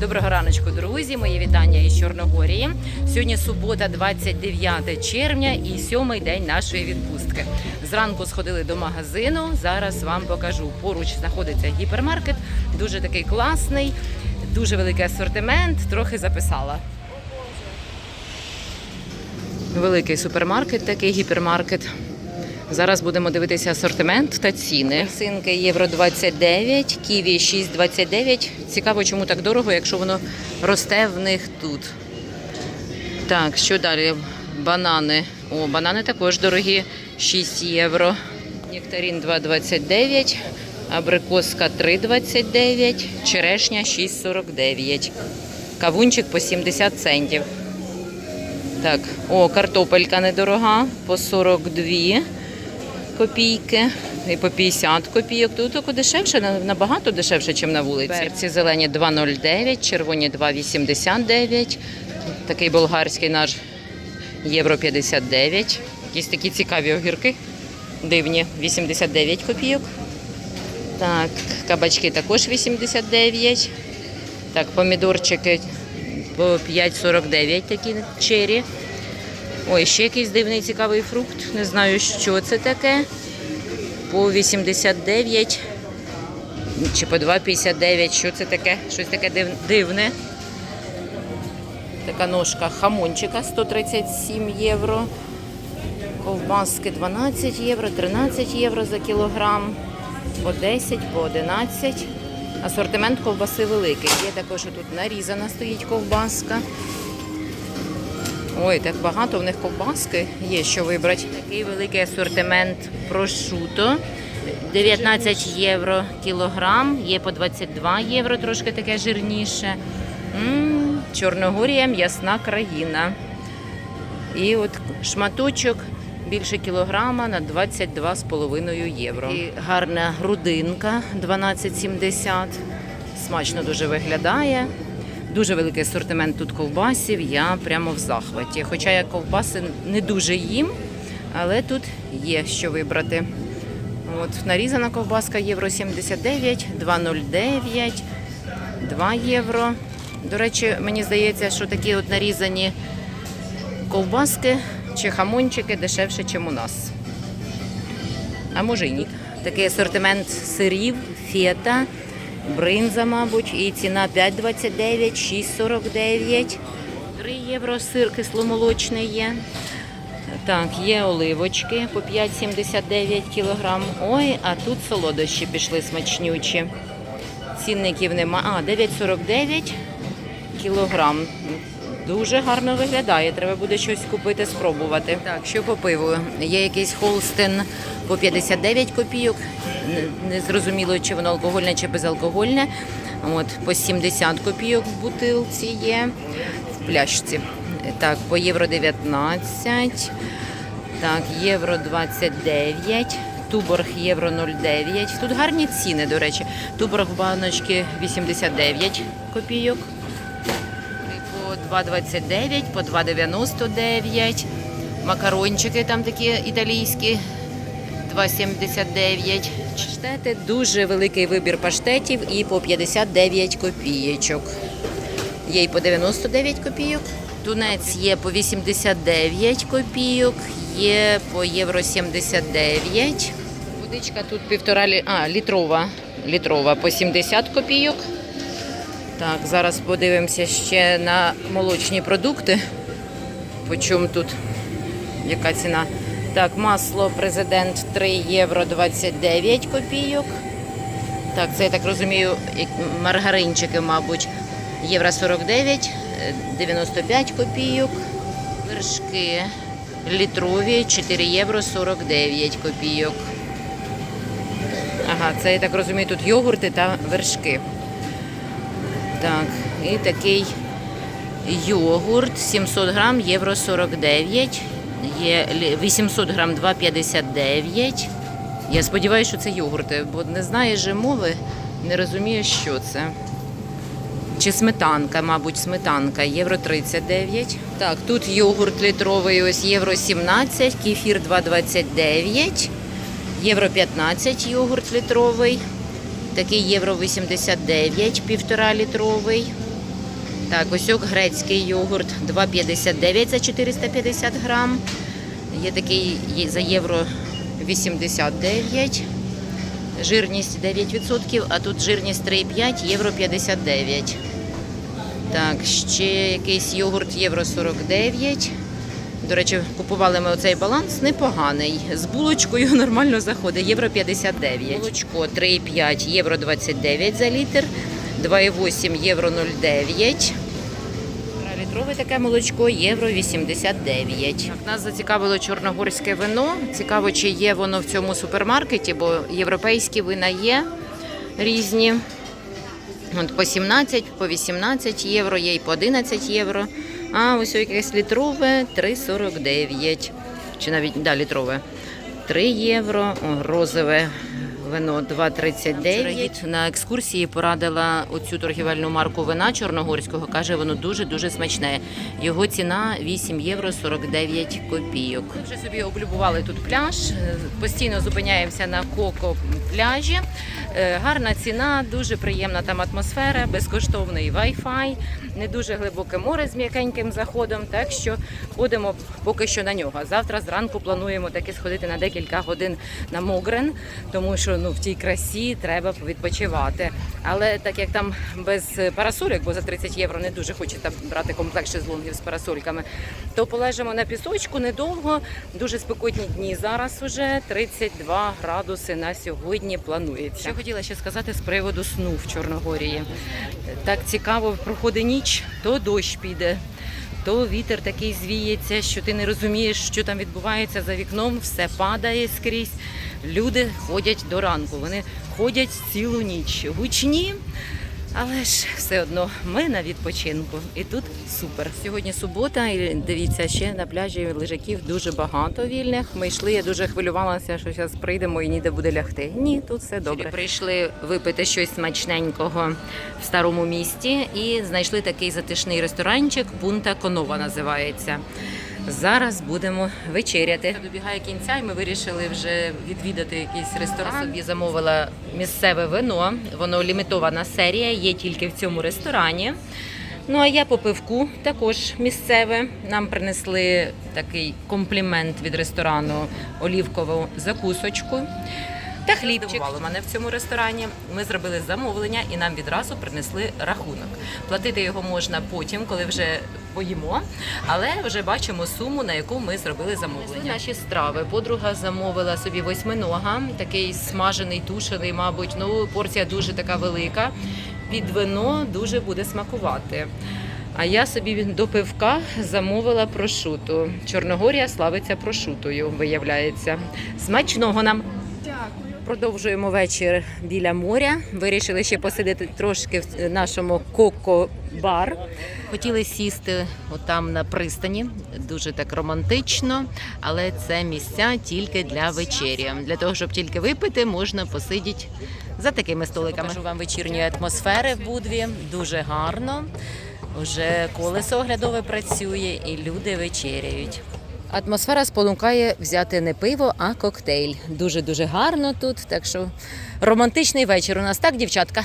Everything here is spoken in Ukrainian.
Доброго раночку, друзі. Мої вітання із Чорногорії. Сьогодні субота, 29 червня і сьомий день нашої відпустки. Зранку сходили до магазину. Зараз вам покажу. Поруч знаходиться гіпермаркет, дуже такий класний, дуже великий асортимент. Трохи записала. Великий супермаркет, такий гіпермаркет. Зараз будемо дивитися асортимент та ціни. Синки євро 29, ківі 6,29. Цікаво, чому так дорого, якщо воно росте в них тут. Так, що далі? Банани. О, банани також дорогі, 6 євро. Нектарин 2,29, абрикоска 3,29, черешня 6,49. Кавунчик по 70 центів. Так, о, картопелька недорога по 42 копійки і по 50 копійок. Тут дешевше, набагато дешевше, ніж на вулиці. Перці зелені 2,09, червоні 2,89. Такий болгарський наш євро 59. Якісь такі цікаві огірки. Дивні, 89 копійок. Так, кабачки також 89. Так, помідорчики по 5,49 такі чері. Ой, ще якийсь дивний цікавий фрукт. Не знаю, що це таке. По 89 чи по 2,59. Що це таке? Щось таке дивне. Така ножка хамончика 137 євро. Ковбаски 12 євро, 13 євро за кілограм, по 10, по 11. Асортимент ковбаси великий. Є також тут нарізана стоїть ковбаска. Ой, так багато в них ковбаски є, що вибрати. Такий великий асортимент прошуто. 19 євро кілограм, є по 22 євро, трошки таке жирніше. м Чорногорія м'ясна країна. І от шматочок більше кілограма на 22,5 євро. І гарна грудинка 12,70. Смачно дуже виглядає. Дуже великий асортимент тут ковбасів. Я прямо в захваті. Хоча я ковбаси не дуже їм, але тут є що вибрати. От нарізана ковбаска євро 79, 2,09, 2 євро. До речі, мені здається, що такі от нарізані ковбаски чи хамончики дешевше, ніж у нас. А може й ні. Такий асортимент сирів, фета, бринза, мабуть, і ціна 5,29, 6,49. 3 євро сир кисломолочний є. Так, є оливочки по 5,79 кілограм. Ой, а тут солодощі пішли смачнючі. Цінників нема. А, 9,49 кілограм. Дуже гарно виглядає. Треба буде щось купити, спробувати. Так, що по пиву? Є якийсь холстин по 59 копійок. Не- зрозуміло, чи воно алкогольне, чи безалкогольне. От, по 70 копійок в бутилці є в пляшці. Так, по євро 19. Так, євро 29. Туборг євро 0,9. Тут гарні ціни, до речі. Туборг баночки 89 копійок. І По 2,29, по 2,99. Макарончики там такі італійські 2,79. Паштети, дуже великий вибір паштетів і по 59 копійочок. Є і по 99 копійок. Тунець є по 89 копійок, є по євро 79. Водичка тут півтора лі... а, літрова. Літрова по 70 копійок. Так, зараз подивимося ще на молочні продукти. По чому тут? Яка ціна? Так, масло президент 3 євро 29 копійок. Так, це я так розумію, маргаринчики, мабуть, євро 49, е, 95 копійок. Вершки літрові 4 євро 49 копійок. Ага, це я так розумію, тут йогурти та вершки. Так, і такий йогурт 700 грам, євро 49. Є 800 грам 2,59. Я сподіваюся, що це йогурти, бо не знаю же мови, не розумію, що це. Чи сметанка, мабуть, сметанка, євро 39. Так, тут йогурт літровий, ось євро 17, кефір 2,29, євро 15 йогурт літровий, такий євро 89, півтора літровий. Так, осьок грецький йогурт 2,59 за 450 грам. Є такий за євро 89. Жирність 9%, а тут жирність 3,5, євро 59. Так, ще якийсь йогурт євро 49. До речі, купували ми оцей баланс непоганий. З булочкою нормально заходить. Євро 59. Булочко 3,5, євро 29 за літр, 2,8 євро 0,9. Літрове таке молочко євро 89. Так, нас зацікавило чорногорське вино. Цікаво, чи є воно в цьому супермаркеті, бо європейські вина є різні. От по 17, по 18 євро, є і по 11 євро. А ось якесь літрове 3,49. Чи навіть да, літрове. 3 євро, розове вино 2,39. На екскурсії порадила оцю торгівельну марку вина чорногорського. Каже, воно дуже-дуже смачне. Його ціна 8 євро 49 копійок. Ми вже собі облюбували тут пляж. Постійно зупиняємося на коко пляжі. Е, Гарна ціна, дуже приємна там атмосфера, безкоштовний Wi-Fi, не дуже глибоке море з м'якеньким заходом. Так що ходимо поки що на нього. Завтра зранку плануємо таки сходити на декілька годин на Могрен, тому що ну в тій красі треба відпочивати. Але так як там без парасольок, бо за 30 євро не дуже хочеться брати комплект шезлонгів з парасольками, то полежимо на пісочку недовго. Дуже спекотні дні. Зараз уже 32 градуси на сьогодні планується. Що хотіла ще сказати з приводу сну в Чорногорії. Так цікаво, проходить ніч, то дощ піде. То вітер такий звіється, що ти не розумієш, що там відбувається за вікном, все падає скрізь. Люди ходять до ранку, вони ходять цілу ніч. Гучні, але ж все одно ми на відпочинку. І тут супер. Сьогодні субота, і дивіться, ще на пляжі лежаків дуже багато вільних. Ми йшли, я дуже хвилювалася, що зараз прийдемо і ніде буде лягти. Ні, тут все добре. Прийшли випити щось смачненького в старому місті і знайшли такий затишний ресторанчик. Пунта Конова називається. Зараз будемо вечеряти. Добігає кінця, і ми вирішили вже відвідати якийсь ресторан. Собі замовила місцеве вино. Воно лімітована серія, є тільки в цьому ресторані. Ну а я по пивку також місцеве. Нам принесли такий комплімент від ресторану олівкову закусочку. Та хлібчик у мене в цьому ресторані. Ми зробили замовлення і нам відразу принесли рахунок. Платити його можна потім, коли вже поїмо, але вже бачимо суму, на яку ми зробили замовлення. Наші страви. Подруга замовила собі восьминога, такий смажений, тушений, мабуть. Ну порція дуже така велика. Під вино дуже буде смакувати. А я собі до пивка замовила прошуту. Чорногорія славиться прошутою, виявляється. Смачного нам! Продовжуємо вечір біля моря. Вирішили ще посидіти трошки в нашому коко-бар. Хотіли сісти отам на пристані, дуже так романтично, але це місця тільки для вечері. Для того, щоб тільки випити, можна посидіти за такими столиками. Покажу вам вечірньої атмосфери в Будві. Дуже гарно. Уже колесо оглядове працює і люди вечеряють. Атмосфера спонукає взяти не пиво, а коктейль. Дуже дуже гарно тут. Так що романтичний вечір у нас, так, дівчатка?